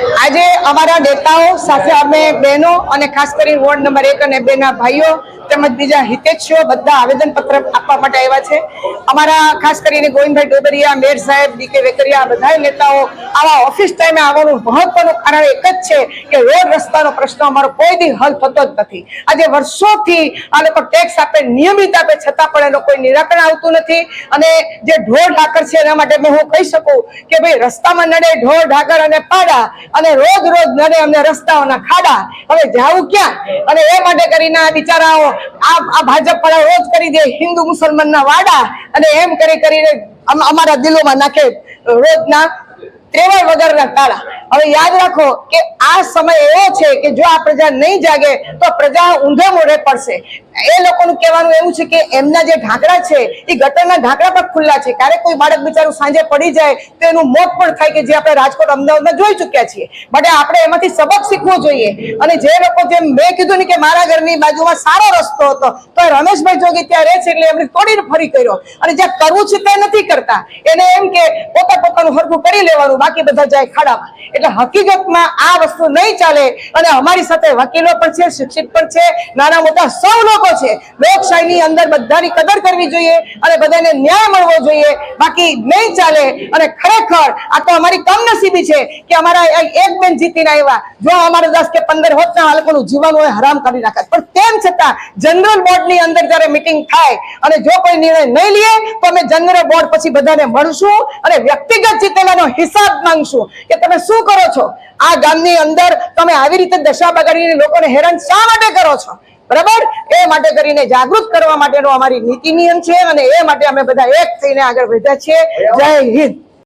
આજે અમારા નેતાઓ સાથે અમે બહેનો અને ખાસ કરીને વોર્ડ નંબર એક અને બે ના ભાઈઓ તેમજ બીજા હિતેચ્છીઓ બધા આવેદન પત્ર આપવા માટે આવ્યા છે. અમારા ખાસ કરીને ગોવિંદભાઈ ડોબરિયા મેર સાહેબ ડીકે વેકરિયા બધા નેતાઓ આવા ઓફિસ ટાઈમે આવવાનું મહત્વનું કારણ એક જ છે કે રોડ રસ્તાનો પ્રશ્ન અમારો કોઈ દી હલ થતો જ નથી. આજે વર્ષોથી આ લોકો ટેક્સ આપે, નિયમિત આપે, છતાં પણ એનો કોઈ નિરાકરણ આવતું નથી. અને જે ઢોર ઢાકર છે એના માટે હું કહી શકું કે ભાઈ રસ્તામાં નડે ઢોર ઢાકર અને પાડા અને રોજ રોજ નડે અમને રસ્તાઓના ખાડા. હવે જાવું ક્યાં? અને એ માટે કરીને આ બિચારાઓ, આ ભાજપ પણ રોજ કરી દે હિન્દુ મુસલમાનના વાડા. અને એમ કરી કરીને અમારા દિલોમાં નાખે રોજના ત્રેવડ વગરના તાળા હવે યાદ રાખો કે આ સમય એવો છે કે જો આ પ્રજા નહીં જાગે તો પ્રજા ઊંધે મોઢે પડશે. એ લોકોનું કહેવાનું એવું છે કે એમના જે ઢાંકડા છે, એ ગટરના ઢાંકડા પણ ખુલ્લા છે. ક્યારેક કોઈ બાળક બિચારું સાંજે પડી જાય તો એનું મોત પણ થાય કે જે આપણે રાજકોટ, અમદાવાદમાં જોઈ ચૂક્યા છીએ. માટે આપણે એમાંથી સબક શીખવો જોઈએ. અને જે લોકો જેમ મેં કીધું ને કે મારા ઘરની બાજુમાં સારો રસ્તો હતો, તો રમેશભાઈ જોગી ત્યાં રહે છે એટલે એમને તોડીને ફરી કર્યો. અને જ્યાં કરવું છે તે નથી કરતા. એને એમ કે પોતા પોતાનું હરખું કરી લેવાનું. બાકી બધા જાય ખાડામાં. એટલે હકીકતમાં આ વસ્તુ નહીં ચાલે અને અમારી સાથે વકીલો પણ છે, શિક્ષિત પણ છે, નાના મોટા સૌ લોકો છે. લોકશાહીની અંદર બધાની કદર કરવી જોઈએ અને બધાને ન્યાય મળવો જોઈએ. બાકી નહીં ચાલે અને ખરેખર આ તો અમારી કમનસીબી છે કે અમારા એક બેન જીતીને આવ્યા. જો અમારે દસ કે પંદર હોત ને આ લોકોનું જીવન હરામ કરી નાખે. પણ તેમ છતાં જનરલ બોર્ડની અંદર જ્યારે મિટિંગ થાય અને જો કોઈ નિર્ણય નહીં લઈએ તો અમે જનરલ બોર્ડ પછી બધાને મળશું અને વ્યક્તિગત જીતેલાનો હિસાબ માંગશું કે તમે શું કરો છો? આ ગામની અંદર તમે આવી રીતે દશા બગાડીને લોકોને હેરાન શા માટે કરો છો? બરાબર? એ માટે કરીને જાગૃત કરવા માટેનો અમારી નીતિ નિયમ છે અને એ માટે અમે બધા એક થઈને આગળ વધ્યા છીએ. જય હિન્દ.